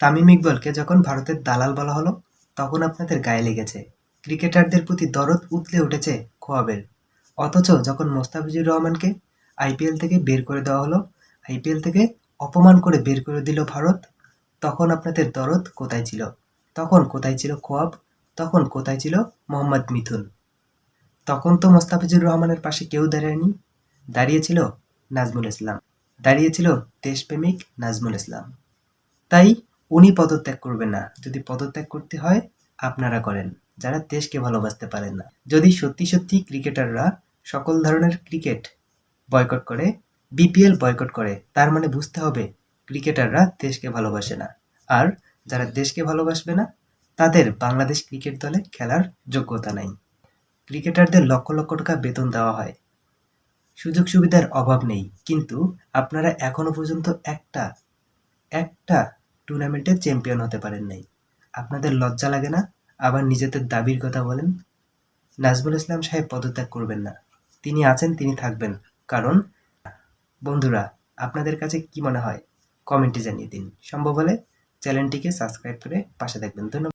তামিম ইকবলকে যখন ভারতের দালাল বলা হলো, তখন আপনাদের গায়ে লেগেছে। ক্রিকেটারদের প্রতি দরদ উতলে উঠেছে খোয়াবের। অথচ যখন মোস্তাফিজুর রহমানকে আইপিএল থেকে বের করে দেওয়া হলো, আইপিএল থেকে অপমান করে বের করে দিল ভারত, তখন আপনাদের দরদ কোথায় ছিল? তখন কোথায় ছিল খোয়াব? তখন কোথায় ছিল মোহাম্মদ মিথুন? তখন তো মোস্তাফিজুর রহমানের পাশে কেউ দাঁড়ায়নি। দাঁড়িয়েছিল নাজমুল ইসলাম। দাঁড়িয়েছিল দেশপ্রেমিক নাজমুল ইসলাম। তাই উনি পদত্যাগ করবেন না। যদি পদত্যাগ করতে হয়, আপনারা করেন। যারা দেশকে ভালোবাসতে পারেন না। যদি সত্যি সত্যি ক্রিকেটাররা সকল ধরনের ক্রিকেট বয়কট করে, বিপিএল বয়কট করে, তার মানে বুঝতে হবে ক্রিকেটাররা দেশকে ভালোবাসে না। আর যারা দেশকে ভালোবাসবে না, তাদের বাংলাদেশ ক্রিকেট দলে খেলার যোগ্যতা নাই। ক্রিকেটারদের লক্ষ লক্ষ টাকা বেতন দেওয়া হয়। সুযোগ সুবিধার অভাব নেই। কিন্তু আপনারা এখনও পর্যন্ত একটা একটা টুর্নামেন্টে চ্যাম্পিয়ন হতে পারেন নাই। আপনাদের লজ্জা লাগে না? আবার নিজেদের দাবির কথা বলেন? নাজমুল ইসলাম সাহেব পদত্যাগ করবেন না। তিনি আছেন, তিনি থাকবেন। কারণ, বন্ধুরা, আপনাদের কাছে কি মনে হয়? কমেন্টে জানিয়ে দিন। সম্ভব হলে চ্যানেলটিকে সাবস্ক্রাইব করে পাশে থাকবেন। ধন্যবাদ।